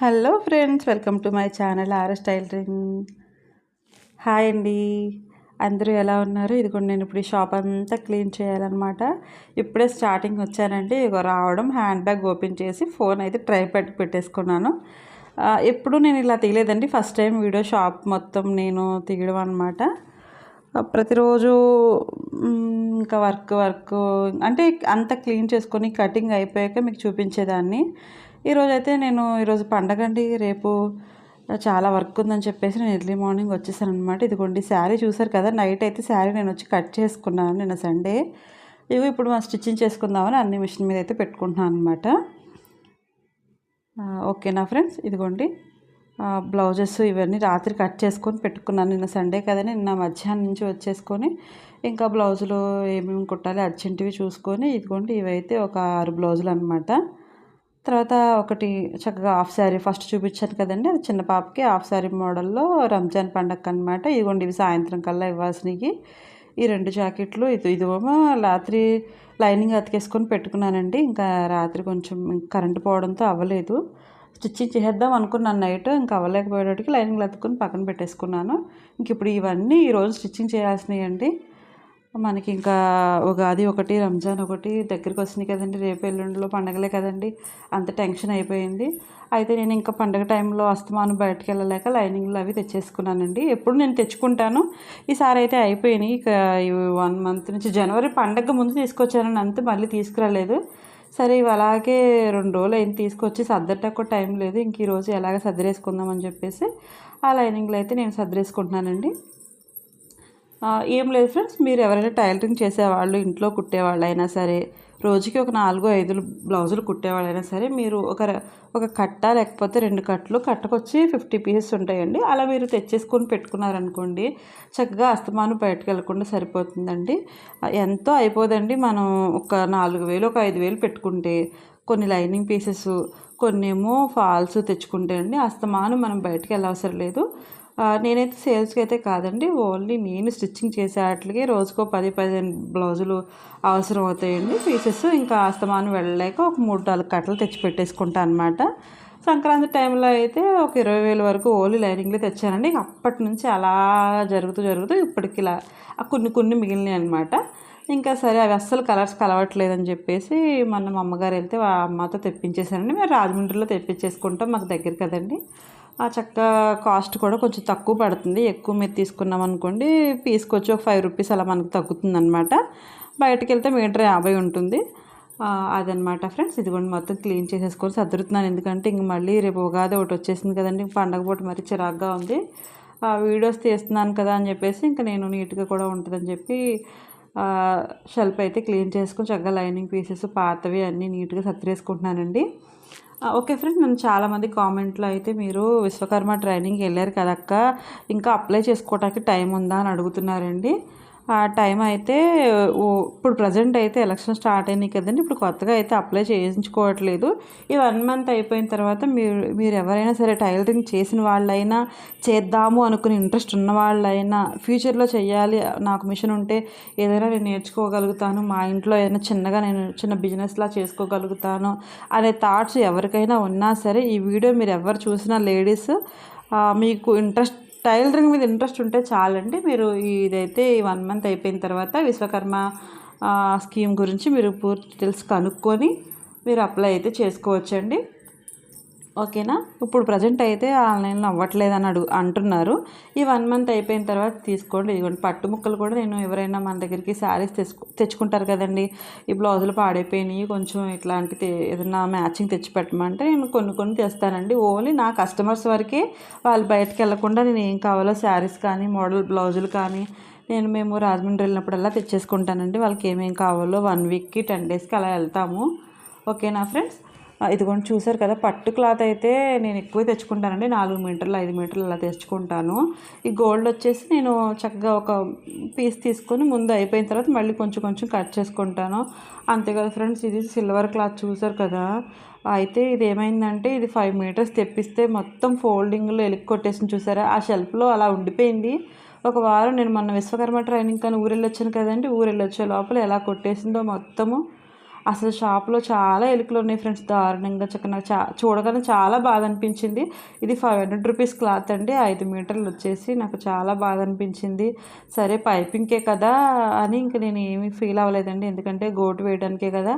Hello friends welcome to my channel RS tailoring hi అండి. అందరూ ఎలా ఉన్నారు? ఇదిగోండి నేను ఇప్పుడు ఈ షాప్ అంతా క్లీన్ చేయాలన్నమాట. ఇప్పుడే స్టార్టింగ్ వచ్చానండి. ఇక రావడం హ్యాండ్ బ్యాగ్ ఓపెన్ చేసి ఫోన్ అయితే ట్రై పెట్టి పెట్టేసుకున్నాను. ఎప్పుడు నేను ఇలా తీయలేదండి. ఫస్ట్ టైం వీడియో షాప్ మొత్తం నేను తీయడం అనమాట ప్రతిరోజు ఇంకా వర్క్ వర్క్ అంటే అంత క్లీన్ చేసుకొని కటింగ్ అయిపోయాక మీకు చూపించేదాన్ని. ఈరోజు అయితే నేను ఈరోజు పండగ అండి. రేపు చాలా వర్క్ ఉందని చెప్పేసి నేను ఎర్లీ మార్నింగ్ వచ్చేసాను అనమాట ఇదిగోండి శారీ చూసారు కదా నైట్ అయితే శారీ నేను వచ్చి కట్ చేసుకున్నాను నిన్న సండే. ఇవి ఇప్పుడు మనం స్టిచ్చింగ్ చేసుకుందామని అన్ని మిషన్ మీద అయితే పెట్టుకుంటున్నాను అనమాట ఓకేనా ఫ్రెండ్స్? ఇదిగోండి బ్లౌజెస్ ఇవన్నీ రాత్రి కట్ చేసుకొని పెట్టుకున్నాను నిన్న సండే కదా నిన్న మధ్యాహ్నం నుంచి వచ్చేసుకొని ఇంకా బ్లౌజులు ఏమేమి కుట్టాలి అర్జెంటువి చూసుకొని ఇదిగోండి ఇవైతే ఒక ఆరు బ్లౌజులు అనమాట తర్వాత ఒకటి చక్కగా హాఫ్ శారీ ఫస్ట్ చూపించాను కదండి. అది చిన్న పాపకి హాఫ్ శారీ మోడల్లో రంజాన్ పండగ అనమాట ఇదిగోండి ఇవి సాయంత్రం కల్లా ఇవ్వాల్సినవి. ఈ రెండు జాకెట్లు ఇది ఇదిగోమో రాత్రి లైనింగ్ అతికేసుకొని పెట్టుకున్నానండి. ఇంకా రాత్రి కొంచెం కరెంటు పోవడంతో అవ్వలేదు. స్టిచ్చింగ్ చేద్దాం అనుకున్నాను నైట్ ఇంకా అవ్వలేకపోయేటికి లైనింగ్లు అతుక్కుని పక్కన పెట్టేసుకున్నాను. ఇంక ఇప్పుడు ఇవన్నీ ఈరోజు స్టిచ్చింగ్ చేయాల్సినవి అండి. మనకి ఇంకా ఉగాది ఒకటి రంజాన్ ఒకటి దగ్గరికి వస్తున్నాయి కదండి. రేపు ఎల్లుండిలో పండగలే కదండి. అంత టెన్షన్ అయిపోయింది. అయితే నేను ఇంకా పండగ టైంలో అస్తమానం బయటకు వెళ్ళలేక లైనింగ్లు అవి తెచ్చేసుకున్నానండి. ఎప్పుడు నేను తెచ్చుకుంటాను. ఈసారి అయితే అయిపోయినాయి. ఇక వన్ మంత్ నుంచి జనవరి పండగ ముందు తీసుకొచ్చానని అంతే మళ్ళీ తీసుకురాలేదు. సరే ఇవి అలాగే రెండు రోజులు అయింది తీసుకొచ్చి సర్దటకు టైం లేదు. ఇంక ఈరోజు ఎలాగ సర్దిరేసుకుందామని చెప్పేసి ఆ లైనింగ్లు అయితే నేను సర్దిరేసుకుంటున్నానండి ఏం లేదు ఫ్రెండ్స్ మీరు ఎవరైనా టైలరింగ్ చేసేవాళ్ళు ఇంట్లో కుట్టేవాళ్ళు అయినా సరే రోజుకి ఒక నాలుగు ఐదు బ్లౌజులు కుట్టేవాళ్ళైనా సరే మీరు ఒక ఒక కట్ట లేకపోతే రెండు కట్టలు కట్టకొచ్చి ఫిఫ్టీ పీసెస్ ఉంటాయండి. అలా మీరు తెచ్చేసుకొని పెట్టుకున్నారనుకోండి చక్కగా అస్తమానం బయటకు వెళ్ళకుండా సరిపోతుందండి. ఎంతో అయిపోదండి మనం ఒక నాలుగు వేలు ఒక ఐదు వేలు పెట్టుకుంటే కొన్ని లైనింగ్ పీసెస్ కొన్ని ఏమో ఫాల్స్ తెచ్చుకుంటే అండి అస్తమానం మనం బయటకు వెళ్ళవసరం లేదు. నేనైతే సేల్స్కి అయితే కాదండి ఓన్లీ నేను స్టిచ్చింగ్ చేసే వాటికి రోజుకో పది పదిహేను బ్లౌజులు అవసరం అవుతాయండి పీసెస్ ఇంకా ఆస్తమానం వెళ్ళలేక ఒక మూడు నాలుగు కట్టలు తెచ్చి పెట్టేసుకుంటాను అనమాట సంక్రాంతి టైంలో అయితే ఒక ఇరవై వేల వరకు ఓన్లీ లైనింగ్లు తెచ్చానండి. అప్పటి నుంచి అలా జరుగుతూ జరుగుతూ ఇప్పటికి ఇలా కొన్ని కొన్ని మిగిలినాయి అనమాట ఇంకా సరే అవి అస్సలు కలర్స్ కలవట్లేదని చెప్పేసి మొన్న మా అమ్మగారు వెళ్తే అమ్మతో తెప్పించేసానండి మేము రాజమండ్రిలో తెప్పించేసుకుంటాం మాకు దగ్గర కదండి. ఆ చక్క కాస్ట్ కూడా కొంచెం తక్కువ పడుతుంది. ఎక్కువ మీరు తీసుకున్నాం అనుకోండి పీస్కి వచ్చి ఒక ఫైవ్ రూపీస్ అలా మనకు తగ్గుతుంది అనమాట బయటకు వెళ్తే మీటర్ యాభై ఉంటుంది. అదనమాట ఫ్రెండ్స్. ఇదిగోండి మొత్తం క్లీన్ చేసేసుకొని సర్దుతున్నాను. ఎందుకంటే ఇంక మళ్ళీ రేపు ఉగాది ఒకటి వచ్చేసింది కదండి పండగ పూట మరి చిరాగ్గా ఉంది. ఆ వీడియోస్ తీస్తున్నాను కదా అని చెప్పేసి ఇంకా నేను నీట్గా కూడా ఉంటుందని చెప్పి షెల్ఫ్ అయితే క్లీన్ చేసుకొని చక్కగా లైనింగ్ పీసెస్ పాతవి అన్నీ నీట్గా సర్దిరేసుకుంటున్నానండి ఓకే ఫ్రెండ్ నన్ను చాలామంది కామెంట్లో అయితే మీరు విశ్వకర్మ ట్రైనింగ్కి వెళ్ళారు కదక్క. ఇంకా అప్లై చేసుకోవడానికి టైం ఉందా అని అడుగుతున్నారండి. ఆ టైం అయితే ఇప్పుడు ప్రజెంట్ అయితే ఎలక్షన్ స్టార్ట్ అయినాయి కదండి. ఇప్పుడు కొత్తగా అయితే అప్లై చేయించుకోవట్లేదు. ఈ వన్ మంత్ అయిపోయిన తర్వాత మీరు మీరు ఎవరైనా సరే టైలరింగ్ చేసిన వాళ్ళైనా చేద్దాము అనుకుని ఇంట్రెస్ట్ ఉన్న వాళ్ళైనా ఫ్యూచర్లో చేయాలి నాకు మిషన్ ఉంటే ఏదైనా నేను నేర్చుకోగలుగుతాను మా ఇంట్లో ఏదైనా చిన్నగా నేను చిన్న బిజినెస్లా చేసుకోగలుగుతాను అనే థాట్స్ ఎవరికైనా ఉన్నా సరే ఈ వీడియో మీరు ఎవరు చూసినా లేడీస్ మీకు ఇంట్రెస్ట్ టైలరింగ్ మీద ఇంట్రెస్ట్ ఉంటే చాలండి. మీరు ఇదైతే ఈ వన్ మంత్ అయిపోయిన తర్వాత విశ్వకర్మ స్కీమ్ గురించి మీరు పూర్తి తెలుసు కనుక్కొని మీరు అప్లై అయితే చేసుకోవచ్చండి. ఓకేనా? ఇప్పుడు ప్రజెంట్ అయితే ఆన్లైన్లో అవ్వట్లేదు అని అడుగు అంటున్నారు. ఈ వన్ మంత్ అయిపోయిన తర్వాత తీసుకోండి. ఇదిగోండి పట్టు ముక్కలు కూడా నేను ఎవరైనా మన దగ్గరికి శారీస్ తెచ్చుకు తెచ్చుకుంటారు కదండి. ఈ బ్లౌజులు పాడైపోయినాయి. కొంచెం ఇట్లాంటి ఏదన్నా ఏదైనా మ్యాచింగ్ తెచ్చి పెట్టమంటే నేను కొన్ని కొన్ని తెస్తానండి. ఓన్లీ నా కస్టమర్స్ వరకే వాళ్ళు బయటకు వెళ్ళకుండా నేను ఏం కావాలో శారీస్ కానీ మోడల్ బ్లౌజులు కానీ నేను మేము రాజమండ్రి వెళ్ళినప్పుడల్లా తెచ్చేసుకుంటానండి. వాళ్ళకి ఏమేమి కావాలో వన్ వీక్కి టెన్ డేస్కి అలా వెళ్తాము. ఓకేనా ఫ్రెండ్స్ ఇదిగోండి చూసారు కదా పట్టు క్లాత్ అయితే నేను ఎక్కువ తెచ్చుకుంటానండి. నాలుగు మీటర్లు ఐదు మీటర్లు అలా తెచ్చుకుంటాను. ఈ గోల్డ్ వచ్చేసి నేను చక్కగా ఒక పీస్ తీసుకొని ముందు అయిపోయిన తర్వాత మళ్ళీ కొంచెం కొంచెం కట్ చేసుకుంటాను. అంతే కదా ఫ్రెండ్స్ ఇది సిల్వర్ క్లాత్ చూసారు కదా. అయితే ఇది ఏమైందంటే ఇది ఫైవ్ మీటర్స్ తెప్పిస్తే మొత్తం ఫోల్డింగ్లో ఎలికి కొట్టేసి చూసారా? ఆ షెల్ఫ్లో అలా ఉండిపోయింది. ఒక వారం నేను మొన్న విశ్వకర్మ ట్రైనింగ్ కానీ ఊరెళ్ళొచ్చాను కదండి ఊరెళ్ళొచ్చే లోపల ఎలా కొట్టేసిందో మొత్తము అసలు షాప్లో చాలా ఎలుకలు ఉన్నాయి ఫ్రెండ్స్ దారుణంగా చక్కగా నాకు చా చూడగానే చాలా బాధ అనిపించింది. ఇది ఫైవ్ హండ్రెడ్ రూపీస్ క్లాత్ అండి. ఐదు మీటర్లు వచ్చేసి నాకు చాలా బాధ అనిపించింది. సరే పైపింగ్కే కదా అని ఇంక నేను ఏమీ ఫీల్ అవ్వలేదండి. ఎందుకంటే గోటు వేయడానికే కదా.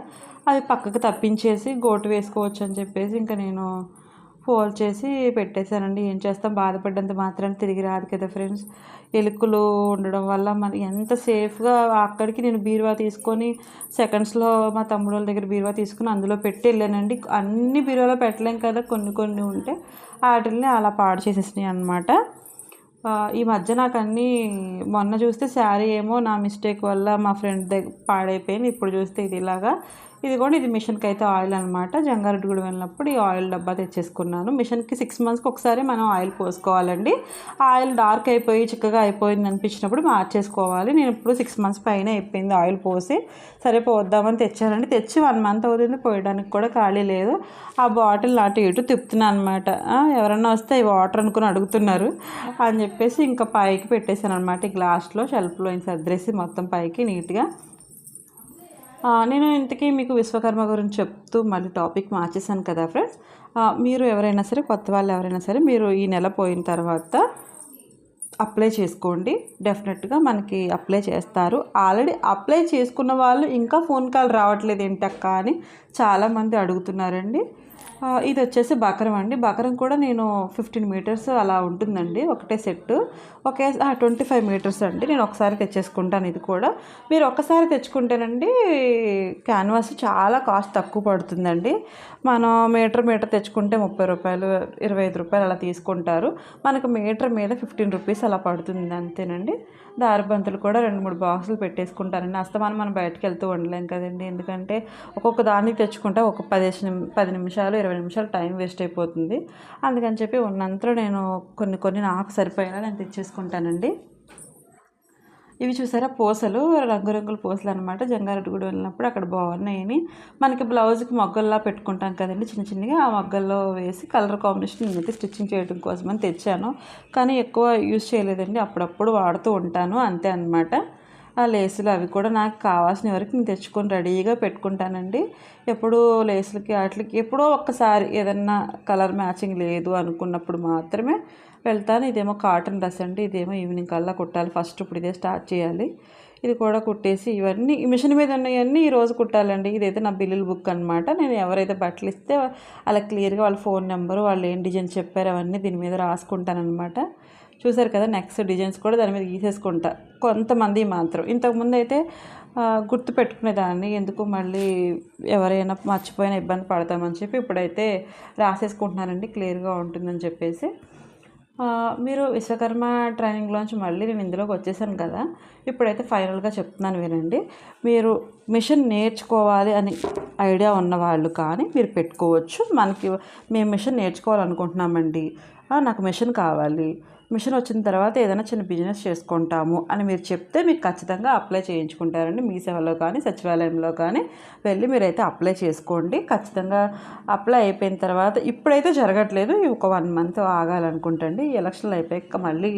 అది పక్కకు తప్పించేసి గోటు వేసుకోవచ్చు అని చెప్పేసి ఇంకా నేను ఫోల్డ్ చేసి పెట్టేశానండి. ఏం చేస్తాం? బాధపడ్డంత మాత్రం తిరిగి రాదు కదా ఫ్రెండ్స్. ఎలుకలు ఉండడం వల్ల మన ఎంత సేఫ్గా అక్కడికి నేను బీరువా తీసుకొని సెకండ్స్లో మా తమ్ముడు వాళ్ళ దగ్గర బీరువా తీసుకుని అందులో పెట్టి వెళ్ళానండి. అన్ని బీరువాలో పెట్టలేం కదా? కొన్ని కొన్ని ఉంటే వాటిని అలా పాడు చేసేసినాయి అనమాట ఈ మధ్య నాకు అన్నీ మొన్న చూస్తే శారీ ఏమో నా మిస్టేక్ వల్ల మా ఫ్రెండ్ దగ్గర పాడైపోయింది. ఇప్పుడు చూస్తే ఇది ఇలాగా. ఇది కూడా ఇది మిషన్కి అయితే ఆయిల్ అనమాట జంగారెడ్డిగూడ వెళ్ళినప్పుడు ఈ ఆయిల్ డబ్బా తెచ్చేసుకున్నాను. మిషన్కి సిక్స్ మంత్స్కి ఒకసారి మనం ఆయిల్ పోసుకోవాలండి. ఆయిల్ డార్క్ అయిపోయి చిక్కగా అయిపోయింది అనిపించినప్పుడు మార్చేసుకోవాలి. నేను ఇప్పుడు సిక్స్ మంత్స్ పైన అయిపోయింది ఆయిల్ పోసి. సరే పోద్దామని తెచ్చానండి. తెచ్చి వన్ మంత్ అవుతుంది పోయడానికి కూడా ఖాళీ లేదు. ఆ బాటిల్ నాటు ఇటు తిప్పుతున్నాను అనమాట ఎవరన్నా వస్తే ఈ వాటర్ అనుకుని అడుగుతున్నారు అని చెప్పి చెప్పేసి ఇంకా పైకి పెట్టేశాను అనమాట ఈ గ్లాస్లో షెల్ఫ్లో ఇంకా మొత్తం పైకి నీట్గా. నేను ఇంతకీ మీకు విశ్వకర్మ గురించి చెప్తూ మళ్ళీ టాపిక్ మార్చేసాను కదా ఫ్రెండ్స్. మీరు ఎవరైనా సరే కొత్త వాళ్ళు ఎవరైనా సరే మీరు ఈ నెల పోయిన తర్వాత అప్లై చేసుకోండి. డెఫినెట్గా మనకి అప్లై చేస్తారు. ఆల్రెడీ అప్లై చేసుకున్న వాళ్ళు ఇంకా ఫోన్ కాల్ రావట్లేదు ఏంటక్క అని చాలామంది అడుగుతున్నారండి. ఇది వచ్చేసి బకరం అండి. బకరం కూడా నేను ఫిఫ్టీన్ మీటర్స్ అలా ఉంటుందండి ఒకటే సెట్. ఒకే ట్వంటీ ఫైవ్ మీటర్స్ అండి. నేను ఒకసారి తెచ్చేసుకుంటాను ఇది కూడా. మీరు ఒక్కసారి తెచ్చుకుంటేనండి క్యాన్వాస్ చాలా కాస్ట్ తక్కువ పడుతుందండి. మనం మీటర్ మీటర్ తెచ్చుకుంటే ముప్పై రూపాయలు ఇరవై ఐదు రూపాయలు అలా తీసుకుంటారు. మనకు మీటర్ మీద ఫిఫ్టీన్ రూపీస్ అలా పడుతుంది అంతేనండి. దారిబంతులు కూడా రెండు మూడు బాక్సులు పెట్టేసుకుంటారండి. అస్తమానం మనం బయటకు వెళ్తూ ఉండలేం కదండి. ఎందుకంటే ఒక్కొక్క దాన్ని తెచ్చుకుంటే ఒక పదిహేను పది నిమిషాలు ఇరవై నిమిషాలు టైం వేస్ట్ అయిపోతుంది. అందుకని చెప్పి ఉన్నంతలో నేను కొన్ని కొన్ని నాకు సరిపోయేలా నేను తెచ్చేసుకుంటానండి. ఇవి చూసారా? పూసలు రంగురంగుల పూసలు అనమాట జంగారెడ్డిగూడ వెళ్ళినప్పుడు అక్కడ బాగున్నాయని. మనకి బ్లౌజ్కి మొగ్గల్లా పెట్టుకుంటాం కదండి చిన్న చిన్నగా. ఆ మొగ్గల్లో వేసి కలర్ కాంబినేషన్ నేనైతే స్టిచ్చింగ్ చేయడం కోసమని తెచ్చాను. కానీ ఎక్కువ యూజ్ చేయలేదండి. అప్పుడప్పుడు వాడుతూ ఉంటాను. అంతే అనమాట ఆ లేసులు అవి కూడా నాకు కావాల్సిన వరకు నేను తెచ్చుకొని రెడీగా పెట్టుకుంటానండి. ఎప్పుడూ లేసులకి వాటికి ఎప్పుడో ఒక్కసారి ఏదన్నా కలర్ మ్యాచింగ్ లేదు అనుకున్నప్పుడు మాత్రమే వెళ్తాను. ఇదేమో కాటన్ డ్రెస్ అండి. ఇదేమో ఈవినింగ్ కల్లా కుట్టాలి. ఫస్ట్ ఇప్పుడు ఇదే స్టార్ట్ చేయాలి. ఇది కూడా కుట్టేసి ఇవన్నీ మిషన్ మీద ఉన్నాయన్నీ ఈరోజు కుట్టాలండి. ఇదైతే నా బిల్లుల బుక్ అనమాట నేను ఎవరైతే బట్టలు ఇస్తే అలా క్లియర్గా వాళ్ళ ఫోన్ నెంబరు వాళ్ళు ఏం డిజైన్ చెప్పారు అవన్నీ దీని మీద రాసుకుంటానమాట చూసారు కదా నెక్స్ట్ డిజైన్స్ కూడా దాని మీద గీసేసుకుంటా. కొంతమంది మాత్రం. ఇంతకుముందు అయితే గుర్తు పెట్టుకునేదాన్ని ఎందుకు మళ్ళీ ఎవరైనా మర్చిపోయినా ఇబ్బంది పడతామని చెప్పి ఇప్పుడైతే రాసేసుకుంటున్నానండి క్లియర్గా ఉంటుందని చెప్పేసి. మీరు విశ్వకర్మ ట్రైనింగ్లోంచి మళ్ళీ నేను ఇందులోకి వచ్చేసాను కదా ఇప్పుడైతే ఫైనల్గా చెప్తున్నాను వినండి. మీరు మిషన్ నేర్చుకోవాలి అని ఐడియా ఉన్నవాళ్ళు కానీ మీరు పెట్టుకోవచ్చు. మనకి మేము మిషన్ నేర్చుకోవాలనుకుంటున్నామండి. నాకు మిషన్ కావాలి. మిషన్ వచ్చిన తర్వాత ఏదైనా చిన్న బిజినెస్ చేసుకుంటాము అని మీరు చెప్తే మీకు ఖచ్చితంగా అప్లై చేయించుకుంటారండి. మీ సేవలో కానీ సచివాలయంలో కానీ వెళ్ళి మీరైతే అప్లై చేసుకోండి. ఖచ్చితంగా అప్లై అయిపోయిన తర్వాత ఇప్పుడైతే జరగట్లేదు. ఒక వన్ మంత్ ఆగాలనుకుంటండి. ఎలక్షన్లు అయిపోయాక మళ్ళీ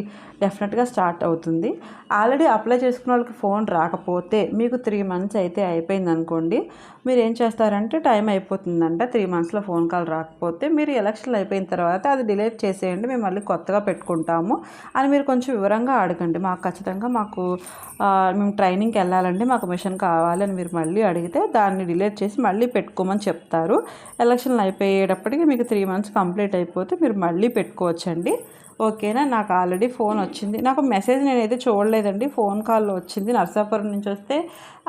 డెఫినెట్గా స్టార్ట్ అవుతుంది. ఆల్రెడీ అప్లై చేసుకున్న వాళ్ళకి ఫోన్ రాకపోతే మీకు త్రీ మంత్స్ అయితే అయిపోయింది అనుకోండి. మీరు ఏం చేస్తారంటే టైం అయిపోతుందంట. త్రీ మంత్స్లో ఫోన్ కాల్ రాకపోతే మీరు ఎలక్షన్లు అయిపోయిన తర్వాత అది డిలేట్ చేసేయండి. మేము మళ్ళీ కొత్తగా పెట్టుకుంటాం పెట్టుకుంటాము అని మీరు కొంచెం వివరంగా అడగండి. మాకు ఖచ్చితంగా మాకు మేము ట్రైనింగ్కి వెళ్ళాలండి. మాకు మిషన్ కావాలి అని మీరు మళ్ళీ అడిగితే దాన్ని డిలీట్ చేసి మళ్ళీ పెట్టుకోమని చెప్తారు. ఎలక్షన్లు అయిపోయేటప్పటికి మీకు త్రీ మంత్స్ కంప్లీట్ అయిపోతే మీరు మళ్ళీ పెట్టుకోవచ్చండి. ఓకేనా? నాకు ఆల్రెడీ ఫోన్ వచ్చింది. నాకు మెసేజ్ నేనైతే చూడలేదండి. ఫోన్ కాల్లో వచ్చింది. నర్సాపురం నుంచి వస్తే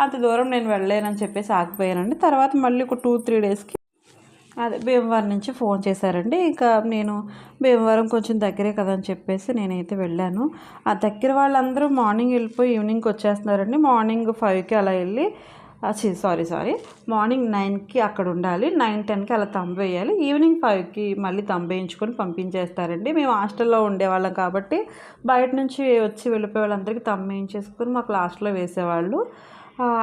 అంత దూరం నేను వెళ్ళలేనని చెప్పేసి ఆగిపోయానండి. తర్వాత మళ్ళీ ఒక టూ త్రీ డేస్కి అదే భీమవరం నుంచి ఫోన్ చేశారండి. ఇంకా నేను భీమవరం కొంచెం దగ్గరే కదా అని చెప్పేసి నేనైతే వెళ్ళాను. ఆ దగ్గర వాళ్ళందరూ మార్నింగ్ వెళ్ళిపోయి ఈవినింగ్కి వచ్చేస్తున్నారండి. మార్నింగ్ ఫైవ్కి అలా వెళ్ళి సారీ సారీ మార్నింగ్ నైన్కి అక్కడ ఉండాలి. నైన్ టెన్కి అలా తంబేయాలి ఈవినింగ్ ఫైవ్కి మళ్ళీ తంబేయించుకొని పంపించేస్తారండి. మేము హాస్టల్లో ఉండేవాళ్ళం కాబట్టి బయట నుంచి వచ్చి వెళ్ళిపోయే వాళ్ళందరికీ తంబేయించేసుకొని మాకు లాస్ట్లో వేసేవాళ్ళు.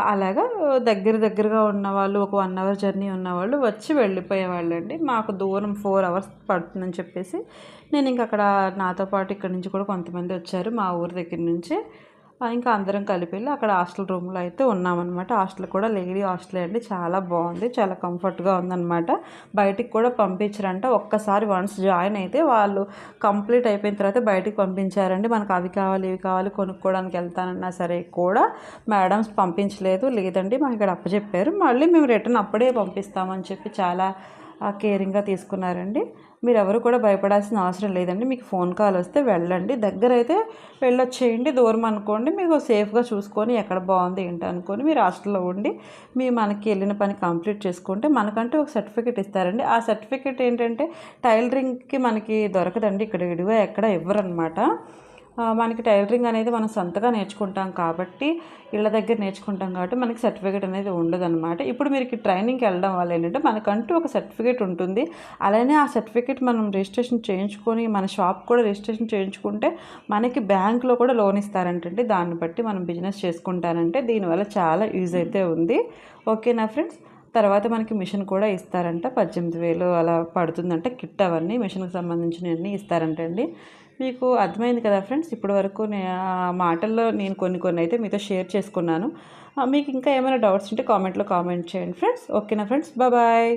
అలాగా దగ్గర దగ్గరగా ఉన్నవాళ్ళు ఒక వన్ అవర్ జర్నీ ఉన్నవాళ్ళు వచ్చి వెళ్ళిపోయేవాళ్ళు అండి మాకు దూరం ఫోర్ అవర్స్ పడుతుందని చెప్పేసి నేను ఇంక అక్కడ నాతో పాటు ఇక్కడ నుంచి కూడా కొంతమంది వచ్చారు మా ఊరి దగ్గర నుంచి. ఇంకా అందరం కలిపి వెళ్ళి అక్కడ హాస్టల్ రూమ్లో అయితే ఉన్నామన్నమాట. హాస్టల్ కూడా లేడీ హాస్టల్ అండి. చాలా బాగుంది. చాలా కంఫర్ట్గా ఉందన్నమాట. బయటికి కూడా పంపించారంట. ఒక్కసారి వన్స్ జాయిన్ అయితే వాళ్ళు కంప్లీట్ అయిపోయిన తర్వాత బయటికి పంపించారండి. మనకు అవి కావాలి ఇవి కావాలి కొనుక్కోవడానికి వెళ్తానన్నా సరే కూడా మేడమ్స్ పంపించలేదు. లేదండి మాకు ఇక్కడ అప్పచెప్పారు. మళ్ళీ మేము రిటర్న్ అప్పుడే పంపిస్తామని చెప్పి చాలా కేరింగ్గా తీసుకున్నారండి. మీరు ఎవరు కూడా భయపడాల్సిన అవసరం లేదండి. మీకు ఫోన్ కాల్ వస్తే వెళ్ళండి. దగ్గర అయితే వెళ్ళొచ్చేయండి. దూరం అనుకోండి. మీకు సేఫ్గా చూసుకొని ఎక్కడ బాగుంది ఏంటి అనుకొని మీరు హాస్టల్లో ఉండి మీ మనకి వెళ్ళిన పని కంప్లీట్ చేసుకుంటే మనకంటే ఒక సర్టిఫికేట్ ఇస్తారండి. ఆ సర్టిఫికేట్ ఏంటంటే టైలరింగ్కి మనకి దొరకదండి. ఇక్కడ విడిగా ఎక్కడ ఇవ్వరనమాట అనమాట మనకి టైలరింగ్ అనేది మనం సొంతగా నేర్చుకుంటాం కాబట్టి ఇళ్ళ దగ్గర నేర్చుకుంటాం కాబట్టి మనకి సర్టిఫికేట్ అనేది ఉండదన్నమాట. ఇప్పుడు మీరు ట్రైనింగ్కి వెళ్ళడం వల్ల ఏంటంటే మనకంటూ ఒక సర్టిఫికేట్ ఉంటుంది. అలానే ఆ సర్టిఫికేట్ మనం రిజిస్ట్రేషన్ చేయించుకొని మన షాప్ కూడా రిజిస్ట్రేషన్ చేయించుకుంటే మనకి బ్యాంక్లో కూడా లోన్ ఇస్తారంటండి. దాన్ని బట్టి మనం బిజినెస్ చేసుకుంటానంటే దీనివల్ల చాలా యూజ్ అయితే ఉంది. ఓకేనా ఫ్రెండ్స్? తర్వాత మనకి మిషన్ కూడా ఇస్తారంట. పద్దెనిమిది వేలు అలా పడుతుందంట. కిట్ అవన్నీ మిషన్కి సంబంధించినవన్నీ ఇస్తారంటండి. మీకు అర్థమైంది కదా ఫ్రెండ్స్? ఇప్పటి వరకు మాటల్లో నేను కొన్ని కొన్ని అయితే మీతో షేర్ చేసుకున్నాను. మీకు ఇంకా ఏమైనా డౌట్స్ ఉంటే కామెంట్లో కామెంట్ చేయండి ఫ్రెండ్స్. ఓకేనా ఫ్రెండ్స్? బాయ్.